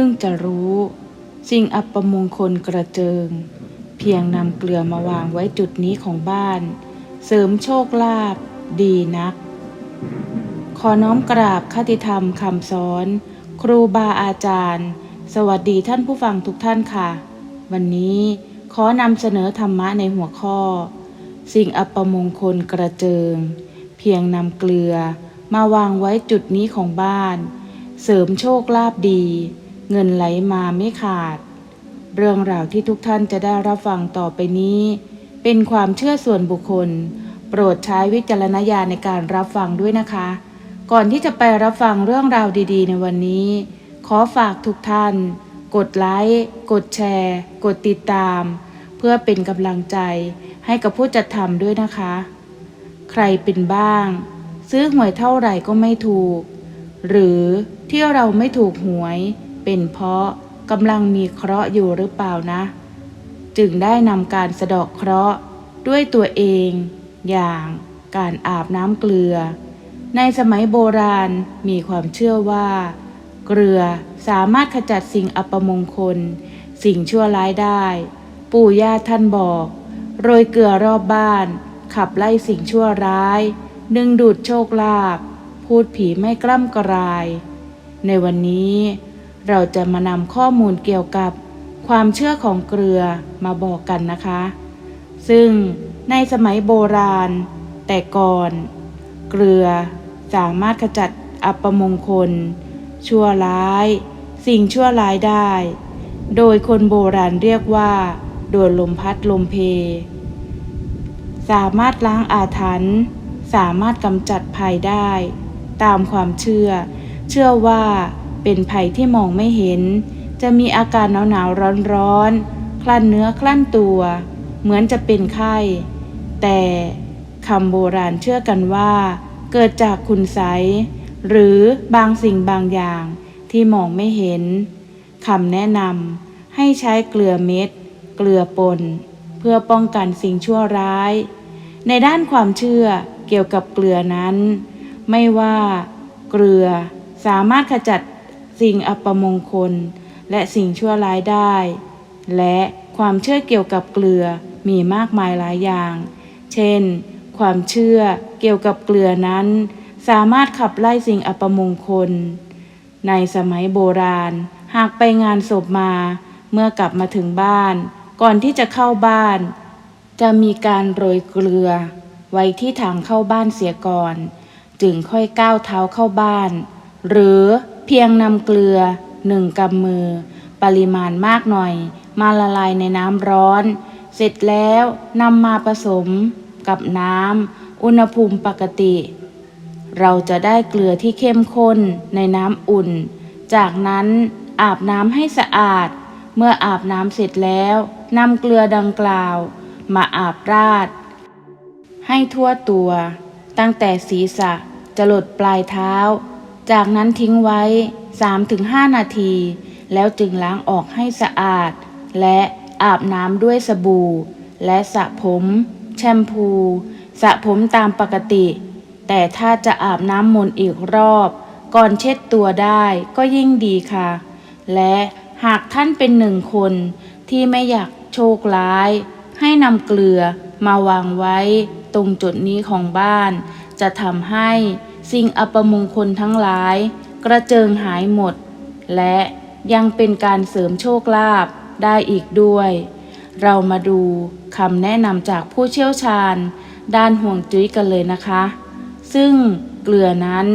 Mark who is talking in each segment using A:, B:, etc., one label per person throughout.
A: พิ่งจะรู้ สิ่งอัปมงคลกระเจิง เพียงนำเกลือมาวางไว้จุดนี้ของบ้าน เสริมโชคลาภดีนัก ขอน้อมกราบคติธรรมคำสอน ครูบาอาจารย์ สวัสดีท่านผู้ฟังทุกท่านค่ะ วันนี้ขอนำเสนอธรรมะในหัวข้อ สิ่งอัปมงคลกระเจิง เพียงนำเกลือมาวางไว้จุดนี้ของบ้าน เสริมโชคลาภดี เงินไหลมาไม่ขาด เรื่องราวที่ทุกท่านจะได้รับฟังต่อไปนี้ เป็นความเชื่อส่วนบุคคล โปรดใช้วิจารณญาณในการรับฟังด้วยนะคะ ก่อนที่จะไปรับฟังเรื่องราวดีๆ ในวันนี้ ขอฝากทุกท่าน กดไลค์กดแชร์ กดติดตาม เพื่อเป็นกำลังใจให้กับผู้จัดทำด้วยนะคะ ใครเป็นบ้าง ซื้อหวยเท่าไหร่ก็ไม่ถูก หรือที่เราไม่ถูกหวย เป็นเพราะกำลังมีเคราะห์อยู่หรือเปล่านะ จึงได้นำการสะดอกเคราะห์ด้วยตัวเอง อย่างการอาบน้ำเกลือ ในสมัยโบราณมีความเชื่อว่า เกลือสามารถขจัดสิ่งอัปมงคล สิ่งชั่วร้ายได้ ปู่ย่าท่านบอก โรยเกลือรอบบ้าน ขับไล่สิ่งชั่วร้าย ดึงดูดโชคลาภพูดผีไม่กล้ำกราย ในวันนี้ เราจะมานำข้อมูลเกี่ยวกับความเชื่อของเกลือมาบอกกันนะคะ ซึ่งในสมัยโบราณ แต่ก่อน เกลือสามารถขจัดอัปมงคล ชั่วร้าย สิ่งชั่วร้ายได้ โดยคนโบราณเรียกว่า โดนลมพัดลมเพ สามารถล้างอาถรรพ์สามารถกำจัดภัยได้ ตามความเชื่อ เชื่อว่า เป็นภัยที่มองไม่เห็น จะมีอาการหนาวหนาวร้อนร้อนๆ คลั่นเนื้อคลั่นตัว เหมือนจะเป็นไข้ แต่คำโบราณเชื่อกันว่า เกิดจากคุณไสหรือบางสิ่งบางอย่างที่มองไม่เห็นคำแนะนำให้ใช้เกลือเม็ด เกลือป่นเพื่อป้องกันสิ่งชั่วร้าย ในด้านความเชื่อเกี่ยวกับเกลือนั้น ไม่ว่า เกลือสามารถขจัด สิ่งอัปมงคล และสิ่งชั่วร้ายได้ และความเชื่อเกี่ยวกับเกลือมีมากมายหลายอย่าง เช่น ความเชื่อเกี่ยวกับเกลือนั้น สามารถขับไล่สิ่งอัปมงคล ในสมัยโบราณ หากไปงานศพมา เมื่อกลับมาถึงบ้าน ก่อนที่จะเข้าบ้าน จะมีการโรยเกลือ ไว้ที่ทางเข้าบ้านเสียก่อน จึงค่อยก้าวเท้าเข้าบ้าน หรือ เพียงนำเกลือหนึ่งกำมือ ปริมาณมากหน่อย มาละลายในน้ำร้อน เสร็จแล้วนำมาผสมกับน้ำอุณหภูมิปกติ เราจะได้เกลือที่เข้มข้นในน้ำอุ่น จากนั้นอาบน้ำให้สะอาด เมื่ออาบน้ำเสร็จแล้วนำเกลือดังกล่าว มาอาบราด ให้ทั่วตัว ตั้งแต่ศีรษะจะหลดปลายเท้า จากนั้นทิ้งไว้ 3-5 นาที แล้วจึงล้างออกให้สะอาด และอาบน้ำด้วยสบู่ และสระผม แชมพู สระผมตามปกติ แต่ถ้าจะอาบน้ำมนต์อีกรอบ ก่อนเช็ดตัวได้ก็ยิ่งดีค่ะ และหากท่านเป็นหนึ่งคนที่ไม่อยากโชคร้าย ให้นำเกลือมาวางไว้ตรงจุดนี้ของบ้าน จะทำให้ สิ่งอัปมงคลทั้งหลาย กระเจิงหายหมด และยังเป็นการเสริมโชคลาภได้อีกด้วย เรามาดูคำแนะนำจากผู้เชี่ยวชาญ ด้านห่วงจุ้ยกันเลยนะคะ ซึ่งเกลือนั้น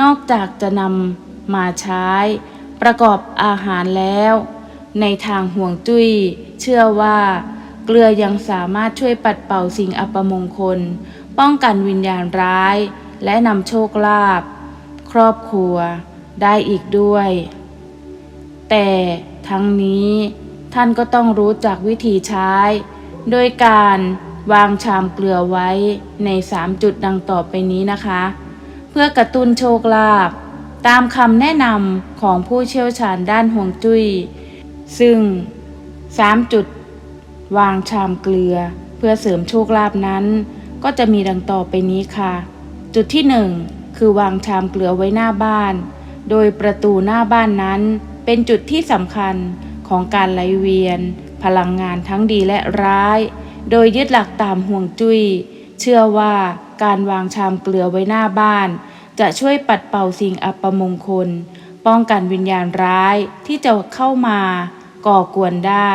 A: นอกจากจะนำมาใช้ ประกอบอาหารแล้ว ในทางห่วงจุ้ย เชื่อว่า เกลือยังสามารถช่วยปัดเป่าสิ่งอัปมงคล ป้องกันวิญญาณร้าย และนำโชคลาภครอบครัวได้อีกด้วย แต่ทั้งนี้ท่านก็ต้องรู้จักวิธีใช้ โดยการวางชามเกลือไว้ใน 3 จุดดังต่อไปนี้นะคะ เพื่อกระตุ้นโชคลาภตามคำแนะนำของผู้เชี่ยวชาญด้านห่วงจุ้ย ซึ่ง 3 จุด วางชามเกลือ เพื่อเสริมโชคลาภนั้น ก็จะมีดังต่อไปนี้ค่ะ จุดที่1คือวางชามเกลือไว้หน้าบ้าน โดยประตูหน้าบ้านนั้นเเป็นจุดที่สำคัญของการไหลเวียน พลังงานทั้งดีและร้าย โดยยึดหลักตามห่วงจุย้ย เชื่อว่าการวางชามเกลือไว้หน้าบ้าน จะช่วยปัดเป่าสิ่งอัปมงคล ป้องกันวิญญาณร้ายที่จะเข้ามาก่อกวนได้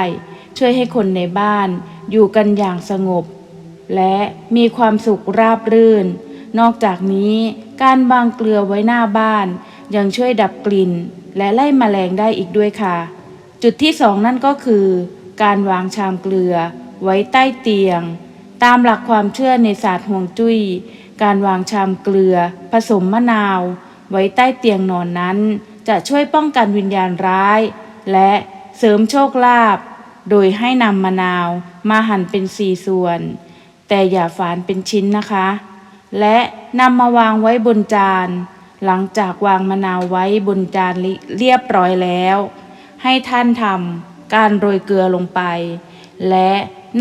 A: ช่วยให้คนในบ้านอยู่กันอย่างสงบ และมีความสุขราบรื่น นอกจากนี้การวางเกลือไว้หน้าบ้าน ยังช่วยดับกลิ่น และไล่แมลงได้อีกด้วยค่ะ จุดที่สองนั่นก็คือ การวางชามเกลือ ไว้ใต้เตียง ตามหลักความเชื่อในศาสตร์ห่วงจุย้ย การวางชามเกลือ ผสมมะนาว ไว้ใต้เตียงนอนนั้น จะช่วยป้องกันวิญญาณร้าย และเสริมโชคลาภโดยให้นำมะนาวมาหั่นเป็นสี่ส่วน แต่อย่าฝานเป็นชิ้นนะคะ และนำมาวางไว้บนจาน หลังจากวางมะนาวไว้บนจานเรียบร้อยแล้ว ให้ท่านทำการโรยเกลือลงไป และ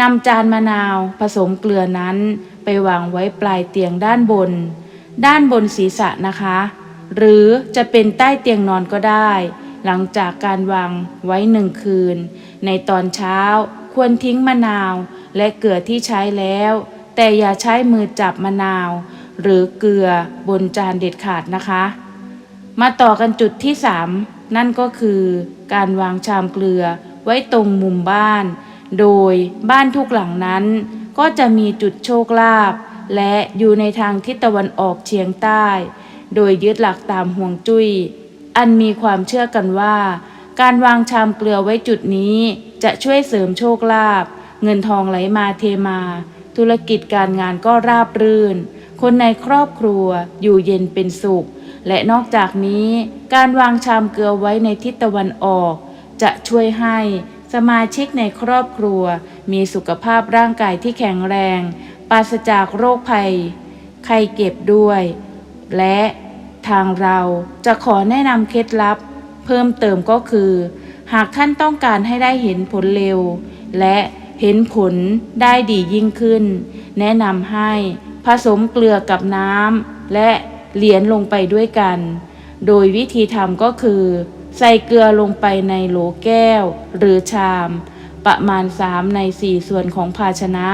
A: นำจานมะนาวผสมเกลือนั้น ไปวางไว้ปลายเตียงด้านบน ด้านบนศีรษะนะคะ หรือจะเป็นใต้เตียงนอนก็ได้ หลังจากการวางไว้หนึ่งคืน ในตอนเช้าควรทิ้งมะนาวและเกลือที่ใช้แล้ว แต่อย่าใช้มือจับมะนาว หรือเกลือบนจานเด็ดขาดนะคะ มาต่อกันจุดที่สามนั่นก็คือการวางชามเกลือไว้ตรงมุมบ้าน โดยบ้านทุกหลังนั้น ก็จะมีจุดโชคลาภและอยู่ในทางทิศตะวันออกเฉียงใต้ โดยยึดหลักตามห่วงจุย้ย อันมีความเชื่อกันว่า การวางชามเกลือไว้จุดนี้ จะช่วยเสริมโชคลาภเงินทองไหลมาเทมา ธุรกิจการงานก็ราบรื่น คนในครอบครัวอยู่เย็นเป็นสุข และนอกจากนี้การวางชามเกลือไว้ในทิศตะวันออก จะช่วยให้สมาชิกในครอบครัว มีสุขภาพร่างกายที่แข็งแรง ปราศจากโรคภัย ไข้เก็บด้วย และทางเราจะขอแนะนำเคล็ดลับ เพิ่มเติมก็คือ หากท่านต้องการให้ได้เห็นผลเร็ว และ เห็นผลได้ดียิ่งขึ้น แนะนำให้ผสมเกลือกับน้ำและเหรียญลงไปด้วยกัน โดยวิธีทำก็คือ ใส่เกลือลงไปในโหลแก้ว หรือชาม ประมาณ 3 ใน 4 ส่วนของภาชนะ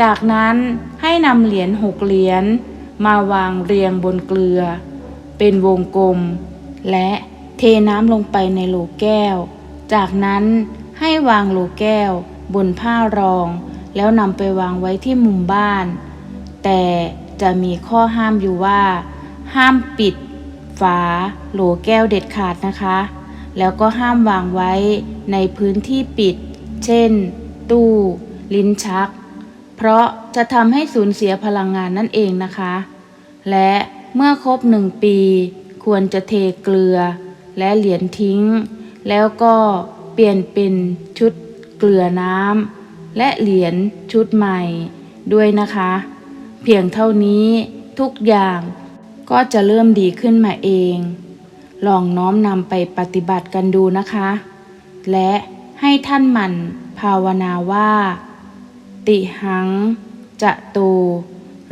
A: จากนั้นให้นำเหรียญหกเหรียญมาวางเรียงบนเกลือ เป็นวงกลม และเทน้ำลงไปในโหลแก้ว จากนั้นให้วางโหลแก้ว บนผ้ารอง แล้วนำไปวางไว้ที่มุมบ้าน แต่จะมีข้อห้ามอยู่ว่า ห้ามปิด ฝาโหลแก้วเด็ดขาดนะคะ แล้วก็ห้ามวางไว้ในพื้นที่ปิด เช่น ตู้ ลิ้นชัก เพราะจะทำให้สูญเสียพลังงานนั่นเองนะคะ และเมื่อครบหนึ่งปี ควรจะเทเกลือ และเหรียญทิ้ง แล้วก็เปลี่ยนเป็นชุด เกลือน้ำและเหรียญชุดใหม่ด้วยนะคะ เพียงเท่านี้ทุกอย่างก็จะเริ่มดีขึ้นมาเอง ลองน้อมนำไปปฏิบัติกันดูนะคะ และให้ท่านหมั่นภาวนาว่า ติหัง จะโต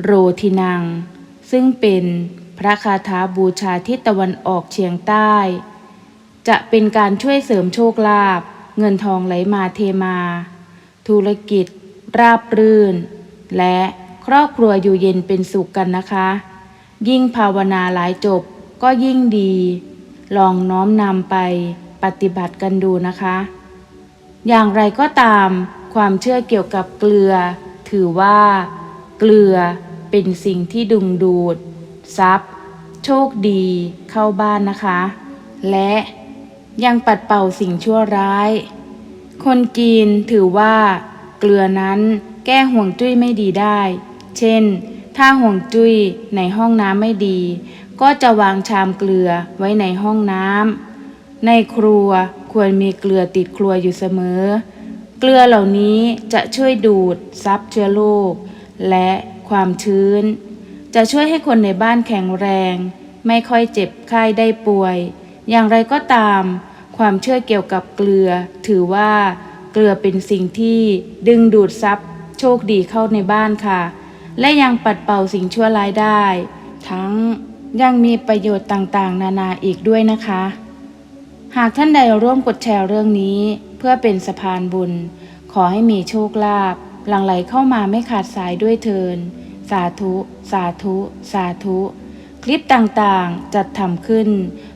A: โรทินัง ซึ่งเป็นพระคาถาบูชาทิศตะวันออกเฉียงใต้ จะเป็นการช่วยเสริมโชคลาภ เงินทองไหลมาเทมา ธุรกิจ ราบรื่น และครอบครัวอยู่เย็นเป็นสุขกันนะคะ ยิ่งภาวนาหลายจบก็ยิ่งดี ลองน้อมนำไปปฏิบัติกันดูนะคะ อย่างไรก็ตาม ความเชื่อเกี่ยวกับเกลือ ถือว่า เกลือเป็นสิ่งที่ดึงดูด ทรัพย์ โชคดีเข้าบ้านนะคะ และ ยังปัดเป่าสิ่งชั่วร้าย คนจีนถือว่า เกลือนั้นแก้ห่วงจุ้ยไม่ดีได้ เช่น ถ้าห่วงจุ้ยในห้องน้ำไม่ดี ก็จะวางชามเกลือไว้ในห้องน้ำในครัวควรมีเกลือติดครัวอยู่เสมอ เกลือเหล่านี้จะช่วยดูดซับเชื้อโรคและความชื้น จะช่วยให้คนในบ้านแข็งแรง ไม่ค่อยเจ็บไข้ได้ป่วย อย่างไรก็ตาม ความเชื่อเกี่ยวกับเกลือ ถือว่า เกลือเป็นสิ่งที่ดึงดูดซับโชคดีเข้าในบ้านค่ะ และยังปัดเป่าสิ่งชั่วร้ายได้ ทั้งยังมีประโยชน์ต่างๆ นานาอีกด้วยนะคะ หากท่านใดร่วมกดแชร์เรื่องนี้ เพื่อเป็นสะพานบุญ ขอให้มีโชคลาภหลั่งไหลเข้ามาไม่ขาดสายด้วยเทิน สาธุ สาธุ สาธุ คลิปต่างๆ จัดทำขึ้น